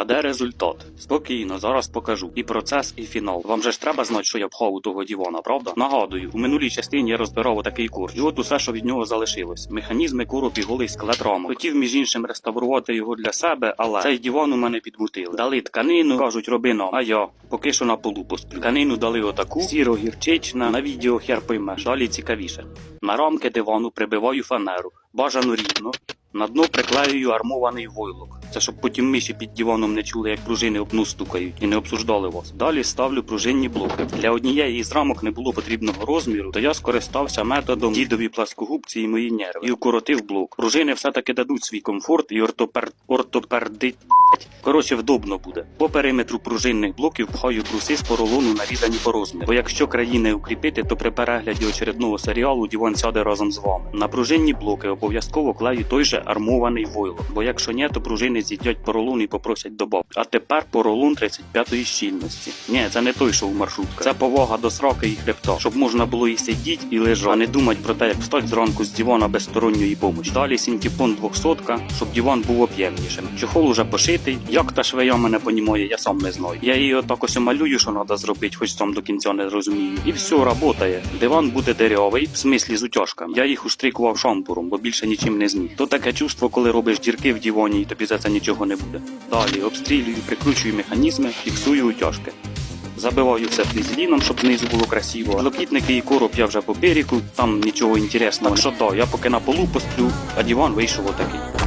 А де результат? Спокійно, зараз покажу. І процес, і фінал. Вам же ж треба знати, що я пхав того дівона, правда? Нагадую, у минулій частині я розбирав такий курс. І от усе, що від нього залишилось. Механізми, короб і голий скелет рамок. Хотів, між іншим, реставрувати його для себе, але цей дівон у мене підмутили. Дали тканину, кажуть, роби нам. А я поки що на полу посплю. Тканину дали отаку, сіро гірчична, на відео хер поймеш, далі цікавіше. На рамки дивану прибиваю фанеру, бажано рівно. На дно приклеюю армований войлок. Це щоб потім миші під диваном не чули, як пружини об дну стукають і не обсуждали вас. Далі ставлю пружинні блоки. Для однієї із рамок не було потрібного розміру, то я скористався методом дідові пласкогубці і мої нерви і укоротив блок. Пружини все-таки дадуть свій комфорт і ортопер... ортопердить. Коротше, вдобно буде. По периметру пружинних блоків пхаю бруси з поролону нарізані по розміру. Бо якщо країни укріпити, то при перегляді очередного серіалу дівон сяде разом з вами. На пружинні блоки обов'язково клею той же армований войлок, бо якщо ні, то пружини з'їдять поролон і попросять добав. А тепер поролон 35-ї щільності. Ні, це не той, що у маршрутка. Це повага до сроки і хребта, щоб можна було і сидіти, і лежати, а не думати про те, як встать зранку з дивана без сторонньої помочі. Далі синтепон 200, щоб диван був об'ємнішим. Чохол уже пошитий. Як та швея мене понімає, я сам не знаю. Я її отак ось малюю, що треба зробити, хоч сам до кінця не розумію. І все работає. Диван буде деревий, в смислі з утяжками. Я їх уштрикував шампуром, бо більше нічим не зміг. То таке чувство, коли робиш дірки в дивані, і тобі за це нічого не буде. Далі обстрілюю, прикручую механізми, фіксую утяжки. Забиваю все флізеліном, щоб внизу було красиво. Локітники і короб я вже по берегу, там нічого інтересного. Так що да, я поки на полу посплю, а диван вийшов отакий.